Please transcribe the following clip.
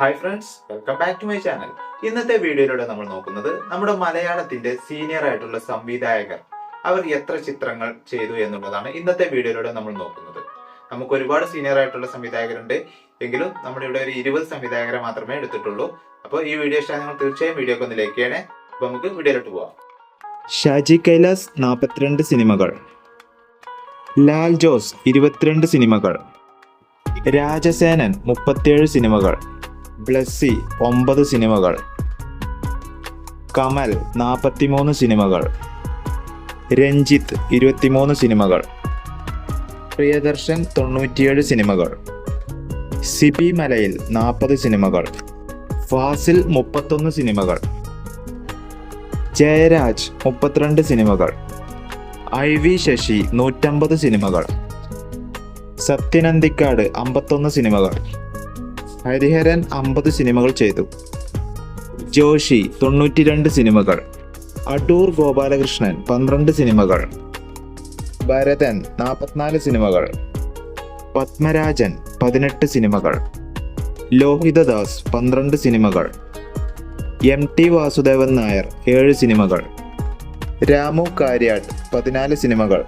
Hi friends welcome back to my channel ഇന്നത്തെ വീഡിയോയിലൂടെ നമ്മൾ നോക്കുന്നത് നമ്മുടെ മലയാളത്തിന്റെ സീനിയർ ആയിട്ടുള്ള സംവിധായകർ അവർ എത്ര ചിത്രങ്ങൾ ചെയ്തു എന്നുള്ളതാണ് ഇന്നത്തെ വീഡിയോയിലൂടെ നമ്മൾ നോക്കുന്നത്. നമുക്ക് ഒരുപാട് സീനിയർ ആയിട്ടുള്ള സംവിധായകരുണ്ട്. എങ്കിലും നമ്മുടെ ഇവിടെ ഒരു ഇരുപത് സംവിധായകരെ മാത്രമേ എടുത്തിട്ടുള്ളൂ. അപ്പോൾ ഈ വീഡിയോ ഇഷ്ടം നിങ്ങൾ തീർച്ചയായും വീഡിയോ ഒന്ന് ലൈക്ക് ചെയ്യണേ. അപ്പോൾ നമുക്ക് വീഡിയോയിലോട്ട് പോവാം. ഷാജി കൈലാസ് നാൽപ്പത്തിരണ്ട് സിനിമകൾ. ലാൽ ജോസ് ഇരുപത്തിരണ്ട് സിനിമകൾ. രാജസേനൻ മുപ്പത്തിയേഴ് സിനിമകൾ. ബ്ലസ്സി ഒമ്പത് സിനിമകൾ. കമൽ നാൽപ്പത്തിമൂന്ന് സിനിമകൾ. രഞ്ജിത്ത് ഇരുപത്തിമൂന്ന് സിനിമകൾ. പ്രിയദർശൻ തൊണ്ണൂറ്റിയേഴ് സിനിമകൾ. സിബി മലയിൽ നാൽപ്പത് സിനിമകൾ. ഫാസിൽ മുപ്പത്തൊന്ന് സിനിമകൾ. ജയരാജ് മുപ്പത്തിരണ്ട് സിനിമകൾ. ഐ വി ശശി നൂറ്റമ്പത് സിനിമകൾ. സത്യനന്ദിക്കാട് അമ്പത്തൊന്ന് സിനിമകൾ. ഹരിഹരൻ അമ്പത് സിനിമകൾ ചെയ്തു. ജോഷി തൊണ്ണൂറ്റിരണ്ട് സിനിമകൾ. അടൂർ ഗോപാലകൃഷ്ണൻ പന്ത്രണ്ട് സിനിമകൾ. ഭരതൻ നാൽപ്പത്തിനാല് സിനിമകൾ. പത്മരാജൻ പതിനെട്ട് സിനിമകൾ. ലോഹിതദാസ് പന്ത്രണ്ട് സിനിമകൾ. എം ടി വാസുദേവൻ നായർ ഏഴ് സിനിമകൾ. രാമു കാര്യാട്ട് പതിനാല് സിനിമകൾ.